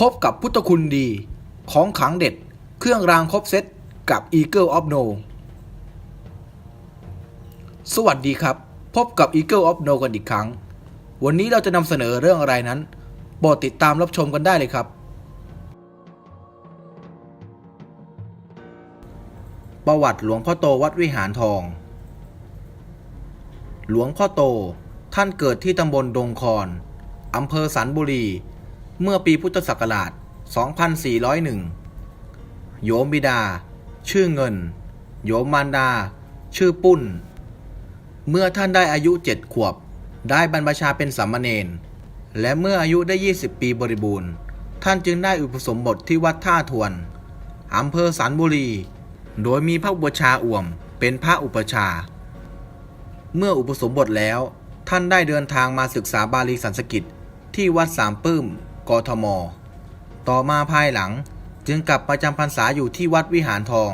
พบกับพุทธคุณดี ของขังเด็ด เครื่องรางครบเซตกับ Eagle of No สวัสดีครับ พบกับ Eagle of No กันอีกครั้ง วันนี้เราจะนำเสนอเรื่องอะไรนั้นโปรดติดตามรับชมกันได้เลยครับ ประวัติหลวงพ่อโตวัดวิหารทอง หลวงพ่อโตท่านเกิดที่ตำบลดงคอนอำเภอสันบุรี เมื่อปีพุทธศักราช 2401 โยมบิดา ชื่อเงิน โยมมารดา ชื่อปุ้น เมื่อท่านได้อายุเจ็ดขวบ ได้บรรพชาเป็นสามเณร และเมื่ออายุได้ 20 ปีบริบูรณ์ ท่านจึงได้อุปสมบทที่วัดท่าทวน อำเภอสันบุรี โดยมีพระอุปชาอ่วม เป็นพระอุปชา เมื่ออุปสมบทแล้ว ท่านได้เดินทางมาศึกษาบาลีสันสกฤตที่วัดสามปื้ม กทม ต่อมาภายหลังจึงกลับประจำพรรษาอยู่ที่วัดวิหารทอง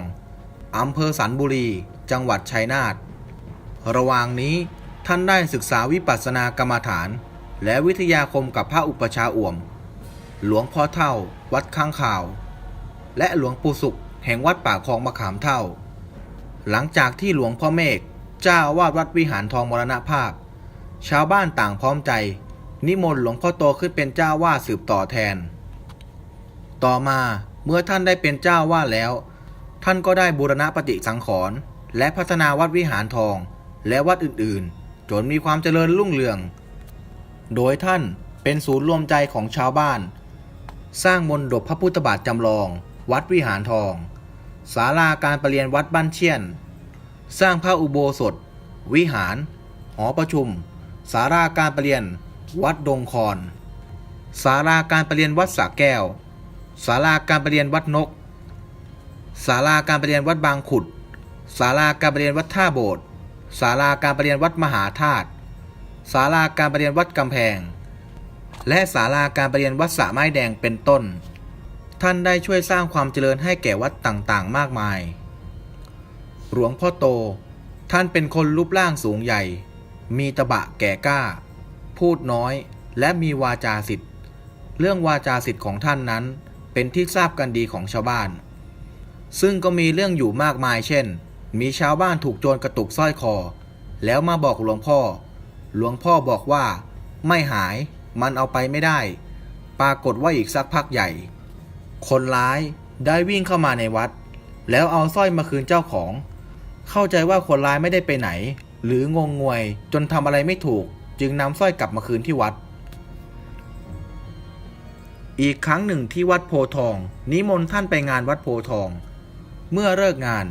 อำเภอสันบุรี จังหวัดชัยนาท ระหว่างนี้ท่านได้ศึกษาวิปัสสนากรรมฐาน และวิทยาคมกับพระอุปชาอ่วม หลวงพ่อเท่า วัดข้างข่าว และหลวงปู่สุขแห่งวัดป่าคลองมะขามเท่า หลังจากที่หลวงพ่อเมฆเจ้าอาวาดวัดวิหารทองมรณภาพ ชาวบ้านต่างพร้อมใจ นิมนต์หลวงพ่อโตขึ้นเป็นเจ้าว่าสืบต่อแทน ต่อมาเมื่อท่านได้เป็นเจ้าว่าแล้ว ท่านก็ได้บูรณะปฏิสังขรณ์และพัฒนาวัดวิหารทอง และวัดอื่นๆ จนมีความเจริญรุ่งเรือง โดยท่านเป็นศูนย์รวมใจของชาวบ้าน สร้างมนดบพระพุทธบาทจำลอง วัดวิหารทองศาลาการประเรียนวัดบ้านเชียน สร้างพระอุโบสถ วิหาร หอประชุมศาลาการประเรียน วัดดงคอนศาลาการประเรียนวัดสระแก้วศาลาการประเรียนวัดนกศาลาการประเรียนวัดบางขุดศาลาการประเรียนวัดท่าโบสถ์ศาลาการประเรียนวัดมหาธาตุศาลาการประเรียนวัดกำแพง และศาลาการประเรียนวัดสะไม้แดงเป็นต้น ท่านได้ช่วยสร้างความเจริญให้แก่วัดต่างๆ มากมาย หลวงพ่อโต ท่านเป็นคนรูปร่างสูงใหญ่ มีตะบะแก่กล้า พูดน้อย และมีวาจาสิทธิ์ เรื่องวาจาสิทธิ์ของท่านนั้น เป็นที่ทราบกันดีของชาวบ้าน ซึ่งก็มีเรื่องอยู่มากมายเช่น มีชาวบ้านถูกโจรกระตุกสร้อยคอ แล้วมาบอกหลวงพ่อ หลวงพ่อบอกว่า ไม่หายมันเอาไปไม่ได้ ปรากฏว่าอีกสักพักใหญ่ คนร้ายได้วิ่งเข้ามาในวัด แล้วเอาสร้อยมาคืนเจ้าของ เข้าใจว่าคนร้ายไม่ได้ไปไหน หรืองงงวยจนทำอะไรไม่ถูก จึงนำสร้อยกลับมาคืนที่วัด อีกครั้งหนึ่งที่วัดโพทอง นิมนต์ท่านไปงานวัดโพทอง เมื่อเลิกงาน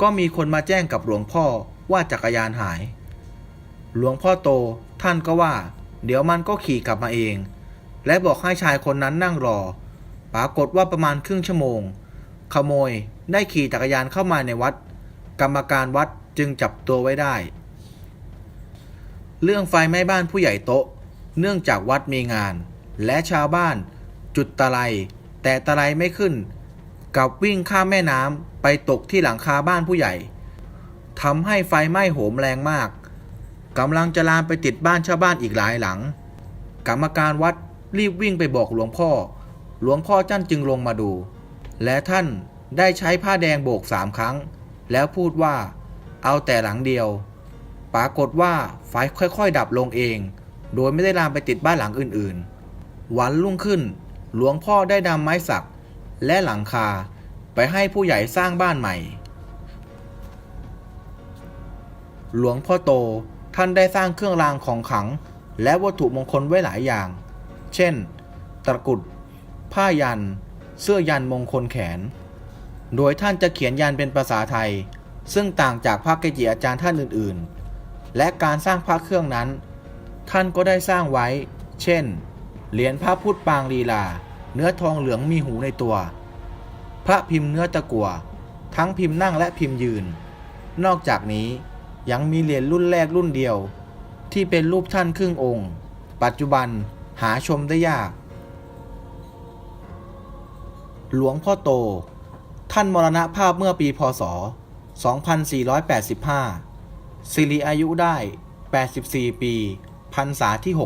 ก็มีคนมาแจ้งกับหลวงพ่อว่าจักรยานหาย หลวงพ่อโตท่านก็ว่า เดี๋ยวมันก็ขี่กลับมาเอง และบอกให้ชายคนนั้นนั่งรอ ปรากฏว่าประมาณครึ่งชั่วโมง ขโมยได้ขี่จักรยานเข้ามาในวัด กรรมการวัดจึงจับตัวไว้ได้ เรื่องไฟไหม้บ้านผู้ใหญ่โต๊ะ เนื่องจากวัดมีงาน และชาวบ้าน จุดตะไลแต่ตะไลไม่ขึ้น กับวิ่งข้ามแม่น้ำไปตกที่หลังคาบ้านผู้ใหญ่ทำให้ไฟไหม้โหมแรงมากกำลังจะลามไปติดบ้านชาวบ้านอีกหลายหลัง กรรมการวัดรีบวิ่งไปบอกหลวงพ่อ หลวงพ่อจ้านจึงลงมาดู และท่านได้ใช้ผ้าแดงโบกสามครั้ง แล้วพูดว่า เอาแต่หลังเดียว ปรากฏว่าไฟค่อยๆ ดับลงเอง โดยไม่ได้ลามไปติดบ้านหลังอื่นๆ วันรุ่งขึ้น หลวงพ่อได้นำไม้สัก และหลังคาไปให้ผู้ใหญ่สร้างบ้านใหม่ หลวงพ่อโตท่านได้สร้างเครื่องรางของขลัง และวัตถุมงคลไว้หลายอย่าง เช่น ตะกุด ผ้ายัน เสื้อยันมงคลแขน โดยท่านจะเขียนยันเป็นภาษาไทย ซึ่งต่างจากพระเกจิอาจารย์ท่านอื่นๆ และการสร้างพระเครื่องนั้น ท่านก็ได้สร้างไว้ เช่น เหรียญพระพุทธปางลีลา เนื้อทองเหลืองมีหูในตัว พระพิมพ์เนื้อตะกัว ทั้งพิมพ์นั่งและพิมพ์ยืน นอกจากนี้ยังมีเหรียญรุ่นแรกรุ่นเดียว ที่เป็นรูปท่านครึ่งองค์ ปัจจุบันหาชมได้ยาก หลวงพ่อโต ท่านมรณภาพเมื่อปีพศ 2485 สิริอายุได้ 84 ปี พรรษาที่ 63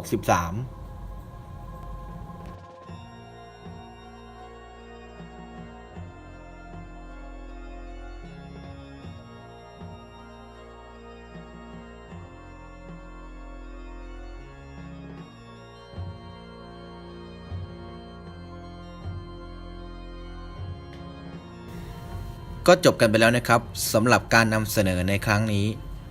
ก็จบกันไปแล้วนะครับสำหรับการนำเสนอในครั้งนี้